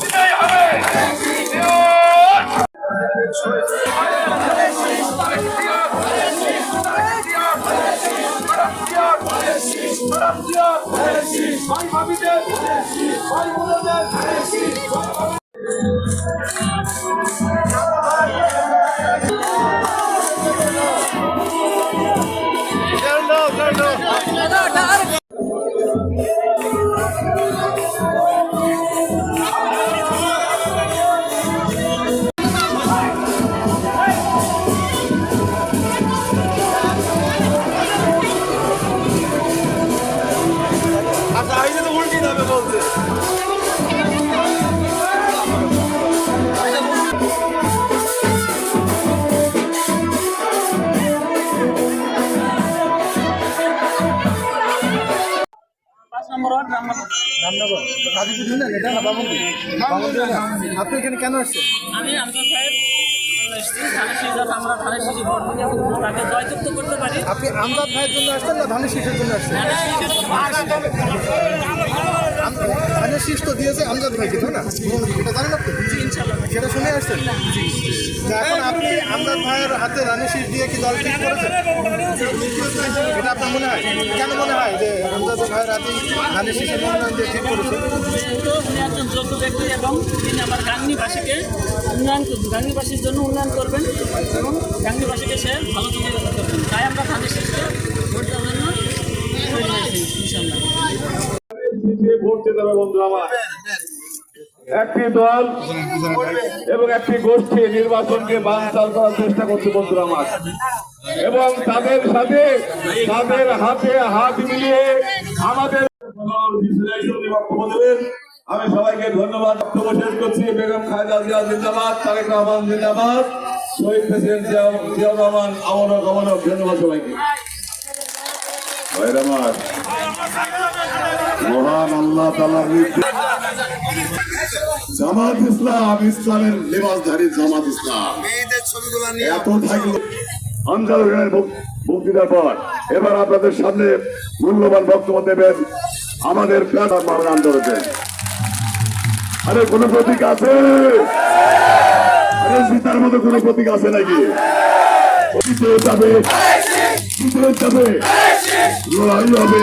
বিজয় হবে ভাই ভাবিদের রামনগর। রামনগর ইউনিয়ন এটা না বামুন বামুন আপনি এখানে কেন আসছেন? আমি আমজাদ সাহেব আপনি আমদাদ ভাইয়ের জন্য আসছেন না ধানের শীষের জন্য আসছেন? ধানের শীষ দিয়েছে আমজাদ ভাইকে, তাই না? সেটা শুনে আসছেন? আপনি আমজাদ ভাইয়ের হাতে ধানের শীষ দিয়ে কি দল ঠিক কেন মনে আমজাদ ভাইয়ের হাতে ধানের এবং তিনি আমার গাংনিবাসীকে উন্নয়ন গাংনিবাসীর জন্য উন্নয়ন করবেন এবং গাংনিবাসীকে সে ভালো তাই আমরা ভোট দেওয়ার জন্য যে ভোট দিতে হবে বন্ধু আমার। একটি দল এবং একটি গোষ্ঠী নির্বাচনকে বানচাল করার চেষ্টা করছে বন্ধু আমার। এবং তাদের সাথে, তাদের হাতে হাত মিলিয়ে আমাদের আমি সবাইকে ধন্যবাদ, বক্তব্য শেষ করছি। বেগম খালেদা জিয়া জিন্দাবাদ, তারেক রহমান জিন্দাবাদ। শহীদ প্রেসিডেন্ট জিয়া- জিয়াউর রহমান আমরক আমরক ধন্যবাদ সবাইকে। ভাইরা আমার। মহান আল্লাহ নির্দেশ। জামাত ইসলাম ইসলামের লেবাসধারী জামাত ইসলাম। এত থাকল বক্তৃতার পর এবার আপনাদের সামনে মূল্যবান বক্তব্য দেবেন আমাদের প্রাণ মহান আন্দোলনের আরে কোন প্রতীক আছে? আরে সীতার মতো কোন প্রতীক আছে নাকি? যাবে যাবে লড়াই হবে।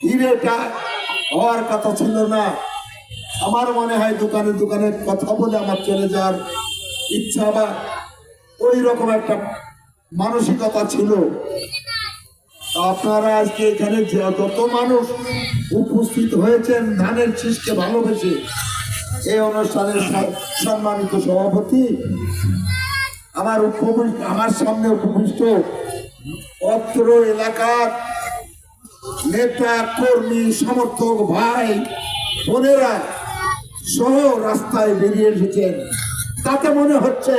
হিরেটা হওয়ার কথা ছিল না। আমার মনে হয় দোকানে দোকানে কথা বলে আমার চলে যাওয়ার ইচ্ছা বা ওই রকম একটা মানসিকতা ছিল। আপনারা আজকে এখানে যত মানুষ উপস্থিত হয়েছেন ধানের শীষকে ভালোবেসে, এই অনুষ্ঠানের সম্মানিত সভাপতি, আমার উপবিষ্ট আমার সামনে উপবিষ্ট অত্র এলাকার নেতা, কর্মী, সমর্থক, ভাই, বোনেরা সহ রাস্তায় বেরিয়ে এসেছেন। তাতে মনে হচ্ছে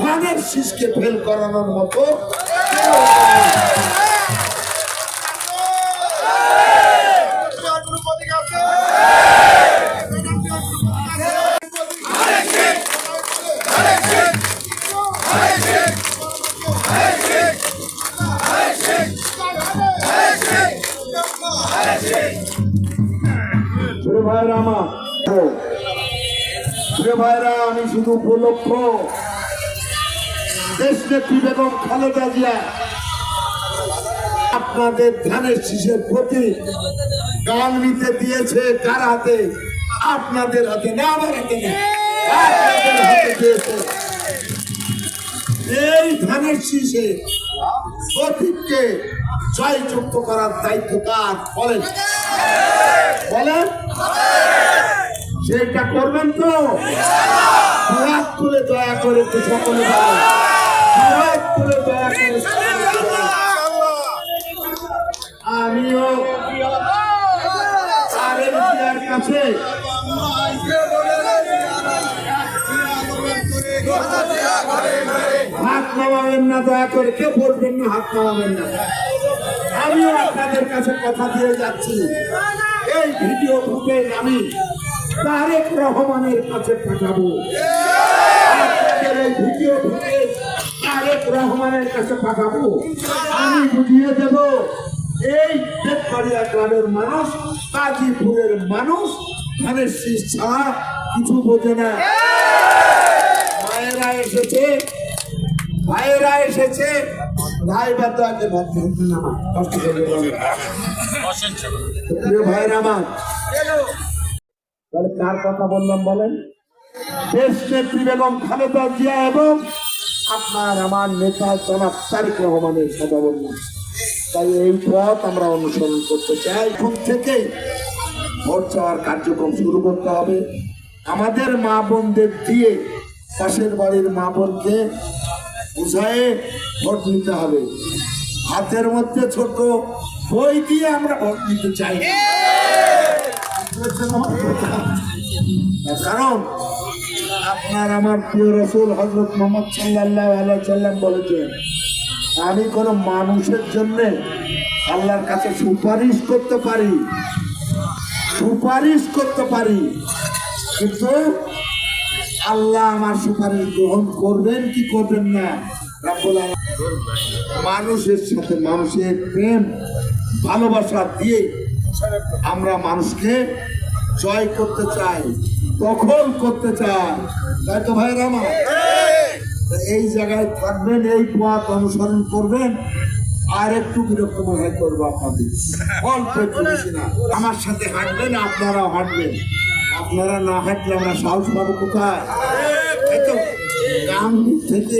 ধানের শীষকে ফেল করানোর মতো ভাইরা, আমি শুধু উপলক্ষ। দেশ নেত্রী বেগম খালেদা জিয়া আপনাদের ধানের শীষের প্রতি গান নিতে দিয়েছে কার হাতে? আপনাদের হাতে না, আমার হাতে এই ধানের শীষে প্রতীককে জয়যুক্ত করার দায়িত্ব কার? বলেন। বলেন। সেটা করবেন তো? হাত তুলে দয়া করে তো সকলে তুলে দয়া করে আমিও আরেকটার কাছে হাত নামাবেন না, দয়া করে কেউ বলবেন না, হাত নামাবেন না। আমিও আপনাদের কাছে কথা দিয়ে যাচ্ছি। এই ভিডিও ফুটেজ আমি তারেক রহমানের কাছে পাঠাবো। ভিডিও তারেক রহমানের কাছে পাঠাবো। আমি বুঝিয়ে দেব এই বেতবাড়িয়া গ্রামের মানুষ কাজীপুরের মানুষ ধানের শীষ ছাড়া কিছু বোঝে না। মায়েরা এসেছে ভাইয়েরা এসেছে। ভাই বাদ আগে ভাত খেতে মা, কষ্ট করে বলো। প্রিয় ভাইয়েরা আমার তাহলে কার কথা বললাম বলেন? দেশ নেত্রী বেগম খালেদা জিয়া এবং আপনার আমার নেতা জনাব তারিক রহমানের কথা বললাম। তাই এই পথ আমরা অনুসরণ করতে চাই। এখন থেকেই ভোট চাওয়ার কার্যক্রম শুরু করতে হবে। আমাদের মা বোনদের দিয়ে পাশের বাড়ির মা বোনকে বুঝায়ে ভোট নিতে হবে। হাতের মধ্যে ছোট বই দিয়ে আমরা ভোট নিতে চাই না। বুঝতে পেরেছেন আমার কথা? কারণ আপনার আমার প্রিয় রসুল হজরত মোহাম্মদ সাল্লাহ আল্লাহ সাল্লাম বলেছেন, আমি কোনো মানুষের জন্য আল্লাহর কাছে সুপারিশ করতে পারি, সুপারিশ করতে পারি, কিন্তু আল্লাহ আমার সুপারিশ গ্রহণ করবেন কি করবেন না? মানুষের সাথে মানুষের প্রেম, ভালোবাসা দিয়ে আমরা মানুষকে জয় করতে চাই, দখল করতে চাই। তাই তো ভাইয়ের আমার? এই জায়গায় থাকবেন, এই পথ অনুসরণ করবেন, আর একটু বিরক্ত মনে হয় করব আপনাদের। অল্প একটু বেশি না। আমার সাথে হাঁটবেন, আপনারাও হাঁটবেন। আপনারা না হাঁটলে আমরা সাহস পাবো কোথায়? তো থেকে